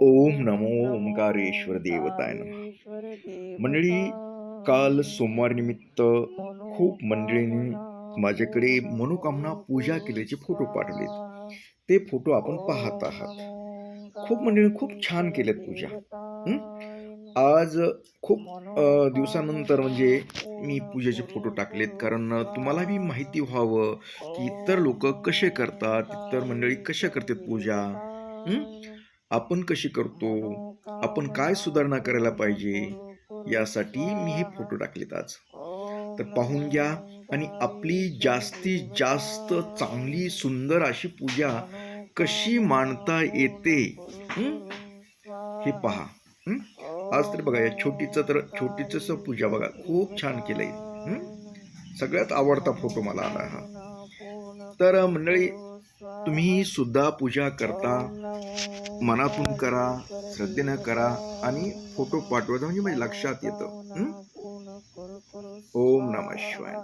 ओम नमो ओंकारेश्वर देवताय मंडळी काल सोमवार निमित्त खूप मंडळींनी माझ्याकडे मनोकामना पूजा केल्याचे फोटो पाठवलेत. ते फोटो आपण पाहत आहात. खूप मंडळी खूप छान केल्यात पूजा? आज खूप दिवसानंतर म्हणजे मी पूजेचे फोटो टाकलेत कारण अ, तुम्हाला बी माहिती व्हावं की इतर लोक कसे करतात इतर मंडळी कशा करतात पूजा? आपण कशी करतो? आपण काय सुधारणा करायला पाहिजे? यासाठी मी हे फोटो टाकलेत आज. तर पाहून घ्या आणि आपली जास्तीत जास्त चांगली सुंदर अशी पूजा कशी मांडता येते? हं? हे पहा. हं? आज तर बघा या छोटीचं तर छोटीच पूजा बघा खूप छान केलंय. हं? सगळ्यात आवडता फोटो मला आला हा. तर मंडळी तुम्ही सुद्धा पूजा करता मनातून करा श्रद्धेनं करा आणि फोटो पाठवता म्हणजे माझ्या लक्षात येतं. ओम नम शिवाय.